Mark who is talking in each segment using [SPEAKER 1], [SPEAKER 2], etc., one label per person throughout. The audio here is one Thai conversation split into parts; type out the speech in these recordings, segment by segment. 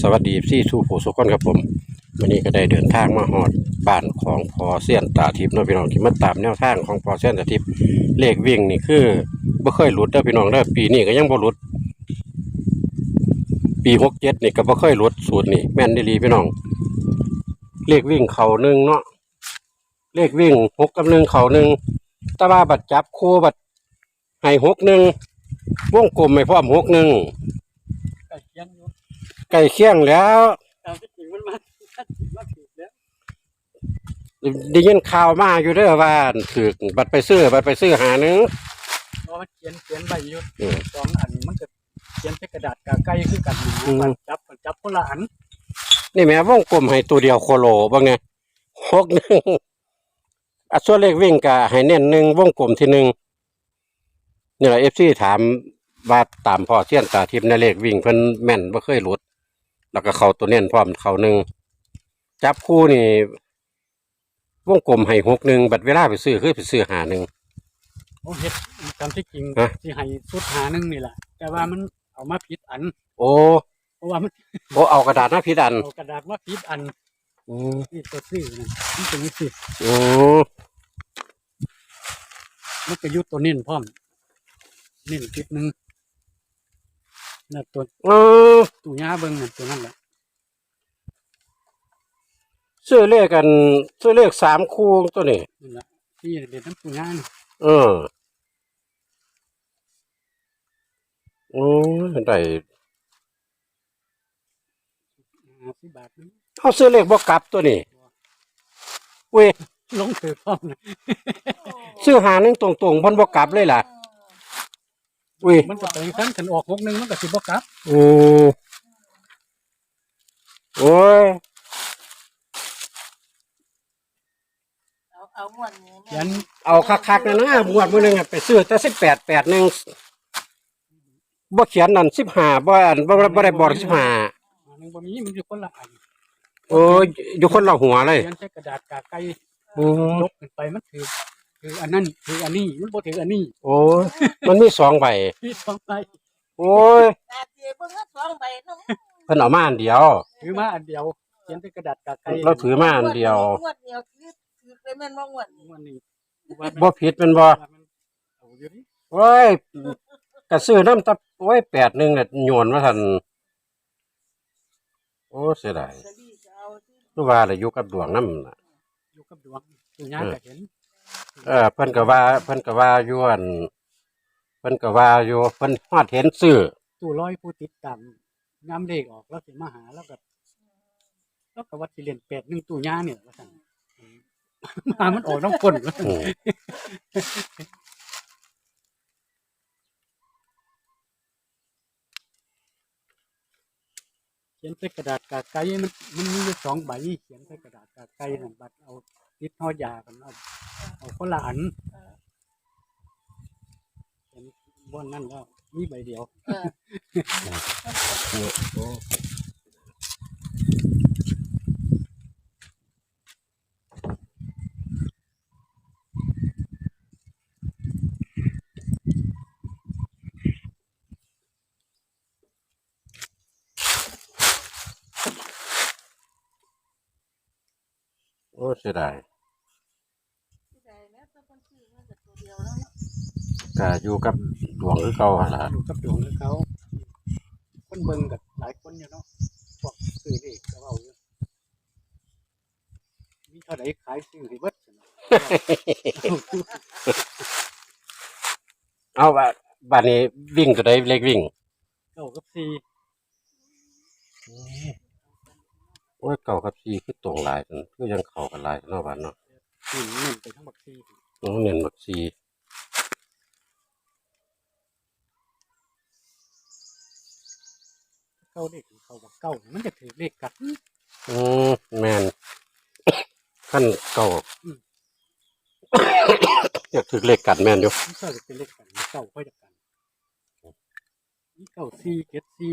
[SPEAKER 1] สวัสดีพี่ทูผู้สุขคนครับผมวันนี้ก็ได้เดินทางมาฮอดบ้านของพอเซียนตาทิพย์นะพี่น้องที่มาตามแนวทางของพอเซียนตาทิพย์เลขวิ่งนี่คือบ่เคยหลุดเด้อพี่น้องเด้อปีนี้ก็ยังบ่หลุด ปีหกเจ็ดนี่ก็บ่เคยหลุดสูตรนี่แม่นดีพี่น้อง เลขวิ่งเข่าหนึ่งเนาะเลขวิ่งหกกับหนึ่งเข่าหนึ่งต่ว่าบัดจับคู่บัดให้หกหนึ่ง วงกลมไม่พร้อมหกหนึ่ง
[SPEAKER 2] ไก่เคียงอยู่
[SPEAKER 1] ใกล้เคียงแล้ว
[SPEAKER 2] ตามที่จริงมันมามาถูกแล้ว
[SPEAKER 1] ได้ยินข่าวมาอยู่เด้อว่าถือบัตรไปซื้อบัตรไปซื้อหาหนึง
[SPEAKER 2] เพราะมันเขียนเขียนใบอยู่
[SPEAKER 1] อืม
[SPEAKER 2] สองอันมันก็เขียนใส่กระดาษกาไก่คือกัน
[SPEAKER 1] อืม
[SPEAKER 2] มันจับมันจับคนละอัน
[SPEAKER 1] นี่แหม่วงกลมให้ตัวเดียวโคโลบ้างไงหกหนึ่งอะส่วนเลขวิ่งก็ให้เน้นหนึ่งวงกลมที่หนึ่ง นี่แหละเอฟซีถามว่าตามพ่อเสี้ยนตาทิพย์ในเลขวิ่งเพิ่นแม่นบ่เคยหลุด แล้วก็เขาตัวเน้นพร้อมเขาหนึ่งจับคู่นี่วงกลมให้หกหนึ่งบัดเวลาไปซื้อคือไปซื้อหาหนึ่ง
[SPEAKER 2] โอ้เฮ็ดตามที่จริง
[SPEAKER 1] ฮะ
[SPEAKER 2] ที่ให้สุดหาหนึงนี่แหละแต่ว่ามันเอามาผิดอัน
[SPEAKER 1] โอ้
[SPEAKER 2] เพราะว่ามัน
[SPEAKER 1] โอ้เอากระดาษหน้าพิดัน
[SPEAKER 2] เอากระดาษมาผิดอัน
[SPEAKER 1] อืม
[SPEAKER 2] นี่ตัวซื้อนะมันเป็นสิ
[SPEAKER 1] โอ้
[SPEAKER 2] มันก็อยุดตัวเน้นพร้อม เน้นจุดหนึ่งน่ะตัว
[SPEAKER 1] เออ
[SPEAKER 2] ตู้ยาเบิ่งน่ะตัวนั่นแหละ
[SPEAKER 1] ซื้อเลขกันซื้อเลขสามคู่ตัวนี้
[SPEAKER 2] นั่นแหละที่เด็ดน้ำตู้ยานี่
[SPEAKER 1] เออโอ้ยได้
[SPEAKER 2] ห้าสิบบาทนึง
[SPEAKER 1] เขาซื้อเลขบ่กลับตัวนี้เว้ย
[SPEAKER 2] ลงถือพร้อมนะ
[SPEAKER 1] ซื้อหาหนึงตรงๆเพิ่นบ่กลับเลยล่ะ เว้ย
[SPEAKER 2] มันก็ไปขั้นขันออกหกหนึ่งมันก็สิบกลับ
[SPEAKER 1] โอ้โอ้ย
[SPEAKER 3] เอาเอาม่วนนี้
[SPEAKER 2] ยัน
[SPEAKER 1] เอาคักๆนะนะบวดมื้อหนึงอะไปซื้อแต่18 81บ่เขียนนั่น15บ่อันบ่บ่ได้บอก15
[SPEAKER 2] อันนึงบ่มีมันอยู่คนละอัน
[SPEAKER 1] โอ้ยอยู่คนละหัวเลย
[SPEAKER 2] เขียนใช้กระดาษกาไก่
[SPEAKER 1] อืม
[SPEAKER 2] ลบขึ้นไปมันถือ ถืออันนั้นถืออันนี้มันบ่ถืออันนี้
[SPEAKER 1] โอ้ยมันมีสองใบ
[SPEAKER 2] พี่สองใบ
[SPEAKER 1] โอ้ย
[SPEAKER 3] ตาเจียเบิ่งก็สองใบเนาะ
[SPEAKER 1] เพิ่นเอามาอันเดียว
[SPEAKER 2] ถือมาอันเดียวเขียนใช้กระดาษกาไก่
[SPEAKER 1] เราถือมาอันเดียว
[SPEAKER 3] งวดเดียวคือคือไปแม่นบ่งวดนี้
[SPEAKER 2] วันนี้ว่า
[SPEAKER 1] บ่ผิดแมันบ่
[SPEAKER 2] ว่ามันเอาอยู่ดิ
[SPEAKER 1] โอ้ยกระซื้อน้ำตะโอ้ยแปดหนึ่งเนี่ยโยนมาทันโอ้เสียดาย
[SPEAKER 3] จะดีจะเอาที่
[SPEAKER 1] คือว่าอะไรอยู่กับดวงน้ำน่ะ
[SPEAKER 2] อยู่กับดวงตู้ยาก็เห็น
[SPEAKER 1] เออเพิ่นก็ว่า เพิ่นก็ว่าอยู่อันเพิ่นก็ว่าอยู่เพิ่นฮอดเห็นซื้อ
[SPEAKER 2] ตู้ร้อยผู้ติดตามน้ำเลขออกแล้วสิมาหาแล้วก็แล้วก็ว่าสิเรียนแปดหนึ่งตู้ยาเนี่ยว่าซั่นมามันออกน้ำก้น
[SPEAKER 1] อืม
[SPEAKER 2] เขียนใส่กระดาษกาไก่มันมันมีอยู่สองใบเขียนใส่กระดาษกาไก่นั่นบัดเอาติดห่อยากันเอา เอาคนละอันเขียนบนนั่นแล้วมีใบเดียว
[SPEAKER 3] เออ
[SPEAKER 1] โอ้เสียดาย
[SPEAKER 3] ที่ใดแล้วต้องคนซื้อมันก็ตัวเดียวแล้วเนาะ
[SPEAKER 1] ก็อยู่กับดวงคือเก่าหั่นล่ะ
[SPEAKER 2] อยู่กับดวงของเขาคนเบิ่งกับหลายคนอยู่เนาะพวกซื้อเลขก็เอาอยู่มีเท่าไหร่ขายซื้อให้เบิดซั่นเนาะ
[SPEAKER 1] เอาว่าบัดนี้วิ่งตัวใดเลขวิ่ง
[SPEAKER 2] เก้ากับสี่
[SPEAKER 1] โอ้ยเก่ากับซีคือตรงหลายซั่นคือยังเข้ากันหลายเนาะบัดเนาะ
[SPEAKER 2] นี่เน้นไปทั้งหมดสี่
[SPEAKER 1] โอ้เน้นบักซี
[SPEAKER 2] เก้าเลขของเขาว่าเก้ามันจะถือเลขกัน
[SPEAKER 1] อืมแม่นขั้นเก่า
[SPEAKER 2] อืม
[SPEAKER 1] อยากถึกเลขกันแม่นอยู่
[SPEAKER 2] มันก็จะเป็นเลขกันเก้าค่อยจะกันนี่เก้าสี่เจ็ดสี่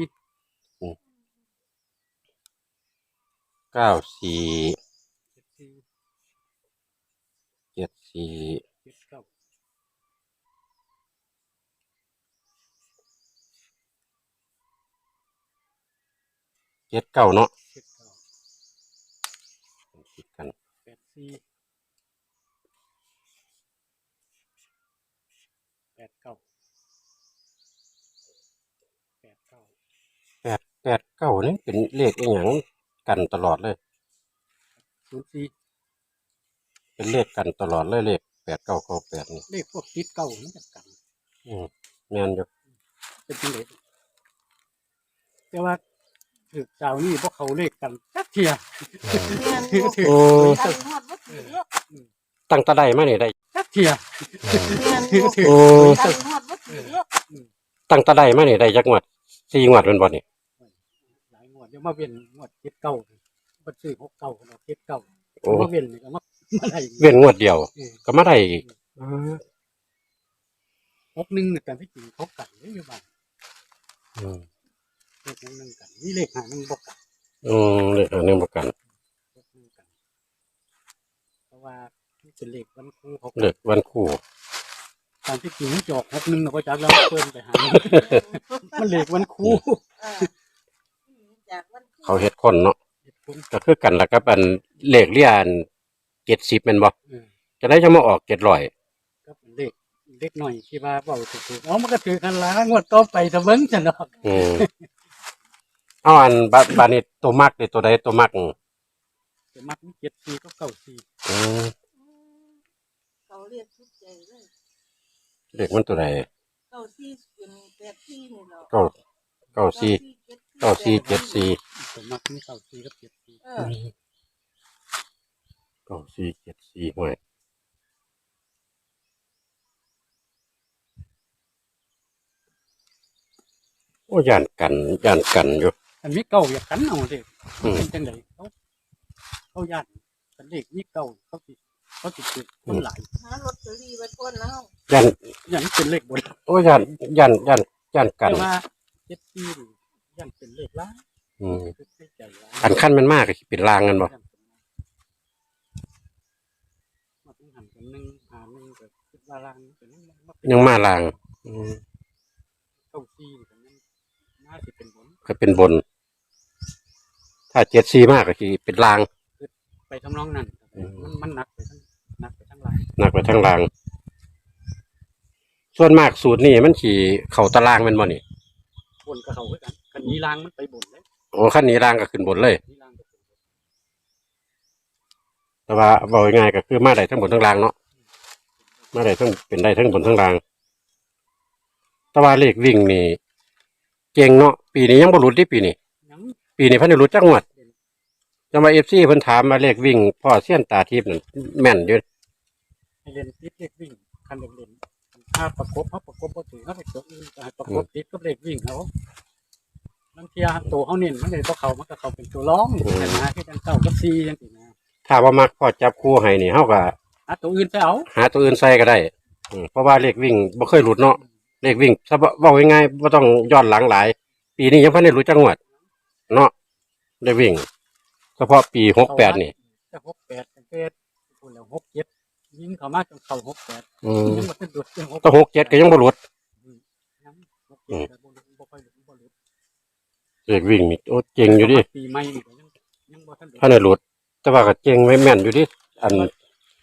[SPEAKER 1] เก้าสี่
[SPEAKER 2] เจ็ดสี่
[SPEAKER 1] เจ็ดสี่
[SPEAKER 2] เจ็ดเก้า
[SPEAKER 1] เจ็ดเก้าเนาะ
[SPEAKER 2] เจ็ดเก้า
[SPEAKER 1] คิดกัน
[SPEAKER 2] แปดสี่แปดเก้าแปดเก้า
[SPEAKER 1] แปดแปดเก้านี่เป็นเลขอีหยังกันตลอดเลย
[SPEAKER 2] ศูนย์สี่
[SPEAKER 1] เป็นเลขกันตลอดเลยเลขแปดเก้าเก้าแปดนี่
[SPEAKER 2] เลขพวกติดเก้ามันจะกัน
[SPEAKER 1] อืมแม่นอยู่
[SPEAKER 2] เป็นจังไดแต่ว่า ถือเจ้านี่พวกเขาเลขกันจักเทีย
[SPEAKER 3] แม่นอยู่
[SPEAKER 1] โอ้
[SPEAKER 3] กันฮอดบ่ถือเนาะ
[SPEAKER 1] ตั้งแตาได้มานี่ได้
[SPEAKER 2] จักเทีย
[SPEAKER 3] แม่นอยู่
[SPEAKER 1] โอ้
[SPEAKER 3] กันฮอดบ่ถือเนาะ
[SPEAKER 1] ตั้งแตาได้มานี่ได้จักงวดสี่งวดเป็นบ่นี่
[SPEAKER 2] หลายงวดเดี๋ยวมาเวียนงวดเจ็ดเก้าบัซื้อหกเก้าเนาะเจ็ดเก้า
[SPEAKER 1] โอ้
[SPEAKER 2] มาเวียนนี่ก็มามาได้
[SPEAKER 1] เว้นงวดเดียวก็มาได้อีก
[SPEAKER 2] หกหนึ่งเนี่ยแต่ที่จริงเขากันเลยอยู่บ้าน
[SPEAKER 1] อืม
[SPEAKER 2] เลขหนึ่งกันนี่เลขหาหนึ่งบกกัน
[SPEAKER 1] อืมเลขอันหนึงประกัน
[SPEAKER 2] หกหนึ่งกันเพราะว่ามันเป็นเลขวันครูเขา
[SPEAKER 1] เลขวันคู่
[SPEAKER 2] ตามที่จริงมันจอกหกหนึ่งเราก็จักแล้วเพิ่นไปหามันเลขวันครู
[SPEAKER 3] เออจากวันที่
[SPEAKER 1] เขาเฮ็ดคนเนาะ
[SPEAKER 2] เหตุผล
[SPEAKER 1] ก็คือกันแล้วกับอันเลขเรียนเจ็ดสิบเป็นบ่
[SPEAKER 2] เออ
[SPEAKER 1] จะได้จะมาออกเจ็ดร้อย
[SPEAKER 2] ก็เป็นเลขเล็กหน่อยที่ว่าเบาถูกๆเอามันก็ถือกันละงวดต่อไปทะเบิ้งจะเนาะ
[SPEAKER 1] อืม เอาอันบาบานี่ตัวมักนี่ตัวใดตัวมัก
[SPEAKER 2] จะมักมีเจ็ดสี่ก็เก้าสี่
[SPEAKER 1] อืม
[SPEAKER 3] เขาเรียกทุกใจเลย
[SPEAKER 1] เลขมันตัวใด
[SPEAKER 3] เก้าที่เป็นแปดที่นี่เนาะ
[SPEAKER 1] เก้าเก้าสี่เก้าสี่เจ็ดสี่
[SPEAKER 2] ผมมักมีเก้าสี่กับเจ็ดสี่
[SPEAKER 3] เออ
[SPEAKER 1] เก้าสี่เจ็ดสี่ห่วยโอ้ยานกันยานกันอยู่
[SPEAKER 2] อันนี้เก้าอยากกันเอาเด็ก
[SPEAKER 1] อืม
[SPEAKER 2] เป็นจังไดเขาเขาญาติเป็นเลขมีเก้าเขาติดเขาติดติดคนหลาย
[SPEAKER 3] หาลอตเตอรี่ไว้ก่อนแล้ว
[SPEAKER 1] ยาน
[SPEAKER 2] อย่างนี้เป็นเลขบน
[SPEAKER 1] โอ้ยานยานยานยานกัน
[SPEAKER 2] แต่ว่าเจ็ดสี่นี่ยังเป็นเลขล้าน
[SPEAKER 1] อืม
[SPEAKER 2] คือให้ใจล้าน
[SPEAKER 1] อันขั้นมันมากก็สิเป็นลางกันบ่
[SPEAKER 2] มาต้องหันกันหนึ่งหาหนึ่งก็คิดว่าล้านเป็นมาเป็น
[SPEAKER 1] ยังมาลางอืม
[SPEAKER 2] เก้าสี่นี่ก็ยังน่าสิเป็นบน
[SPEAKER 1] ก็เป็นบน ถ้าเจ็ดสี่มากก็คือเป็นลาง
[SPEAKER 2] ไปทำนองนั้น
[SPEAKER 1] อืม
[SPEAKER 2] มันมันหนักไปทั้งหนักไปทั้งหลาย
[SPEAKER 1] หนักไปทั้งลาง ส่วนมากสูตรนี่มันขี่เข่าตารางแมันบ่นี่
[SPEAKER 2] บนกับเขาคือกันคันนี้ล้างมันไปบนเลย
[SPEAKER 1] โอ้ขั้นนี้ลางก็ขึ้นบนเลย
[SPEAKER 2] นี่ล้างไปบน
[SPEAKER 1] แต่ว่าบอกง่ายๆก็คือมาได้ทั้งบนทั้งล่างเนาะมาได้ทั้งเป็นได้ทั้งบนทั้งล่าง แต่ว่าเลขวิ่งนี่เก่งเนาะปีนี้ยังบ่หลุดที่ปีนี้
[SPEAKER 2] ยัง
[SPEAKER 1] ปีนี้เพิ่นได้หลุดจักงวดจะมาเอฟซีเพิ่นถามมาเลขวิ่งพ่อเสี้ยนตาทิพย์นั่นแม่นอยู่
[SPEAKER 2] ให้เรียนติดเลขวิ่งคันเรียนเรียนถ้าประกบเขาประกบบ่ถือเขาไปจบอื่นแต่ให้ประกบติดกับเลขวิ่งเขาบางทีตัวเขาเน้นมันเลยเพราะเขามันก็เขาเป็นตัวร้องแต่นะที่จังเก้ากับซีจังซี่นะ
[SPEAKER 1] ถ้าว่ามักพ่อจับคู่ให้นี่เฮาก็
[SPEAKER 2] หาตัวอื่นไปเอา
[SPEAKER 1] หาตัวอื่นใส่ก็ได้อืมเพราะว่าเลขวิ่งบ่เคยหลุดเนาะเลขวิ่งถ้าเว้าง่ายๆบ่ต้องย้อนหลังหลาย ปีนี้ยังพันได้หลุดจักงวด เนาะได้วิ่ง เฉพาะปี68นี่
[SPEAKER 2] จะหกแปดจังเกตคนแล้วหกเจ็ดยิงเขามาจนเข้าหกแปด
[SPEAKER 1] อืม
[SPEAKER 2] ยังบ่ทันดูยังหก
[SPEAKER 1] ก็หกเจ็ดก็ยังบ่หลุด
[SPEAKER 2] ยังหกเจ็ดแต่บ่รู้บ่ค่อยรู้บ่รู้
[SPEAKER 1] เลขวิ่งนี่โอ้เจ๋งอยู่ดิ
[SPEAKER 2] ปีใหม่นี่ก็ยังยังบ่ทันดู
[SPEAKER 1] พันได้หลุด แต่ว่าก็เจ๋งไว้แม่นอยู่ดิอัน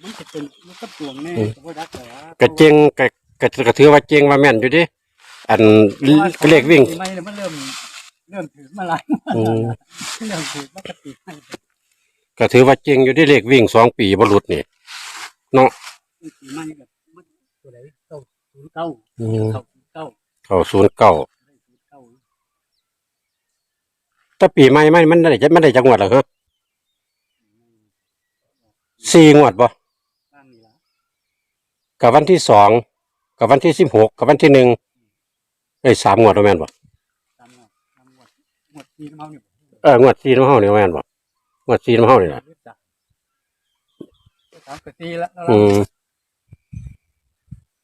[SPEAKER 2] มันจะเป็นมันก็ตวงแน่
[SPEAKER 1] อืม
[SPEAKER 2] ก็บ่ดักแต่ว่า
[SPEAKER 1] ก็เจ๋งก็ก็ก็ถือว่าเจ๋งว่าแม่นอยู่ดิอันเลขวิ่ง
[SPEAKER 2] ปีใหม่เนี่ยมันเริ่ม เริ่มถือมาหลาย
[SPEAKER 1] อืม
[SPEAKER 2] เริ่มถือมากับปีใหม่
[SPEAKER 1] ก็ถือว่าเจ๋งอยู่ดิเลขวิ่งสองปีบ่หลุดนี่เนาะ
[SPEAKER 2] ปีใหม่แบบมันตัวไหนเก้าศูนย์เก้า
[SPEAKER 1] อืม
[SPEAKER 2] เก้าศูนย์เก้า
[SPEAKER 1] เข้าศูนย์เก้า
[SPEAKER 2] ได้ศูนย์เก้า
[SPEAKER 1] แต่ปีใหม่มันมันได้จะมันได้จักงวดแล้วฮะสี่งวดบ่
[SPEAKER 2] บ้านนี่ละ
[SPEAKER 1] กับวันที่สองกับวันที่สิบหกกับวันที่หนึ่งเอ้ยสามงวดแล้วแม่นบ่
[SPEAKER 2] ตามงวดตามงวด งวดปีน้ำเฮานี่
[SPEAKER 1] เอองวดสี่น้ำเฮานี่แม่นบ่งวดสี่น้ำเฮานี่ล่ะ
[SPEAKER 2] รู้จักสามกตีแล้วแล้ว
[SPEAKER 1] อืม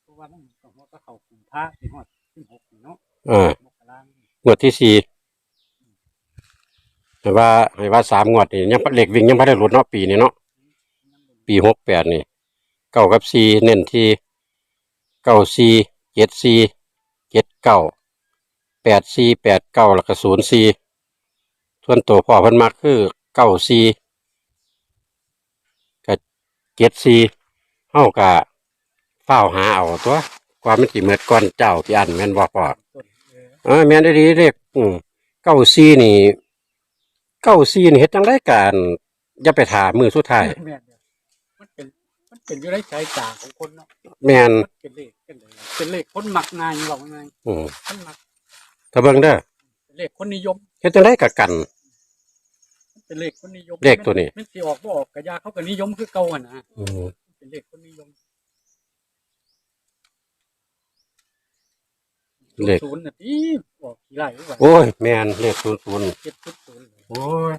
[SPEAKER 2] เพราะว่ามันก็หัวก็เข้ากุมภาพันธ์ที่ฮอดสิบหกนี่เนาะ
[SPEAKER 1] อ่าม
[SPEAKER 2] กราคม
[SPEAKER 1] งวดที่สี่ให้ว่าให้ว่าสามงวดนี่ยังเลขวิ่งยังไม่ได้หลุดเนาะปีนี้เนาะปีหกแปดนี่เก้ากับสี่เน้นที่เก้าสี่เจ็ดสี่เจ็ดเก้าแปดสี่แปดเก้าแล้วก็ศูนย์สี่ ส่วนตัวพ่อเพิ่นมักคือเก้าซีกับเจ็ดซีเฮากะเฝ้าวหาเอาตัวกว่ามันสิเหมือนก่อนเจ้าพี่อันแม่นบ่พ่อ
[SPEAKER 2] ต้นเออ
[SPEAKER 1] เออแม่นดีเลขอืมเก้าซีนี่ เก้าซีนี่เฮ็ดจังไดการอย่าไปถามมือสุดท้าย
[SPEAKER 2] แม่นเนี่ยมันเป็น มันเป็นอยู่ในสายตาของคนเนาะ
[SPEAKER 1] แม่น
[SPEAKER 2] มันเป็นเลขเป็นเลยเป็นเลขคนมักง่ายบอกง่าย
[SPEAKER 1] อืม
[SPEAKER 2] คนมัก
[SPEAKER 1] ถ้าเบิ่งเด้อ
[SPEAKER 2] เป็นเลขคนนิยม
[SPEAKER 1] เฮ็ดจังไดกับกัน
[SPEAKER 2] มัน เป็นเลขคนนิยม
[SPEAKER 1] เลขตัวนี้
[SPEAKER 2] มันสิออกบ่ออกกระยาเขาก็นิยมคือเก่าอะนะ
[SPEAKER 1] อืม
[SPEAKER 2] เป็นเลขคนนิยม
[SPEAKER 1] เลข
[SPEAKER 2] ศูนย์น่ะที่บอกกี่ไรหรือเปล่า
[SPEAKER 1] โอ้ย แม่นเลขศูนย์ศูนย์
[SPEAKER 2] เจ็ดศูนย์ศูนย์เลย
[SPEAKER 1] โอ้ย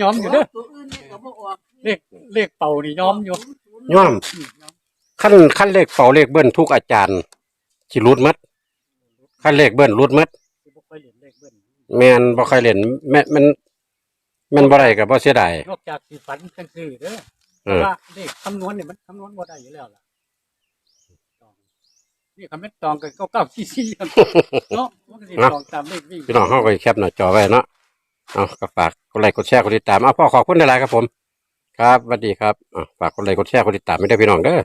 [SPEAKER 2] ยอมอยู่เด้อ
[SPEAKER 3] ตัวอื่นเนี่ยก็บ่ออก
[SPEAKER 2] เลขเลขเป่านี่ยอมอยู่
[SPEAKER 1] ย่อม
[SPEAKER 2] อืมยอม
[SPEAKER 1] ขั้นขั้นเลขเป่าเลขเบิ้ลทุกอาจารย์สิรุดมัดขั้นเลขเบิ้ลรุดมัด แม่นบ่ค่อยเล่นแม่นมันแม่นบ่ได้ก็บ่เสียดาย
[SPEAKER 2] นอกจากสิฝันจังซื่อเด้อ
[SPEAKER 1] เอ
[SPEAKER 2] เพราะ
[SPEAKER 1] อ
[SPEAKER 2] ว่าเลขคำนวณเนี่ยมันคำนวณบ่ได้อยู่แล้วล่ะตองนี่คำเม็ดตองกันเก้าเก้าสี่สี่เนาะมันก็สิตองตามเลขวิ่ง
[SPEAKER 1] พี่น้องเฮาก็แคปหน้าจอไว้เนาะเอาก็ฝากกดไลค์กดแชร์กดติดตามเอาพ่อขอบคุณหลายๆครับผม ครับสวัสดีครับอะฝากกดไลค์กดแชร์กดติดตามไม่ได้วยพี่น้องเด้อ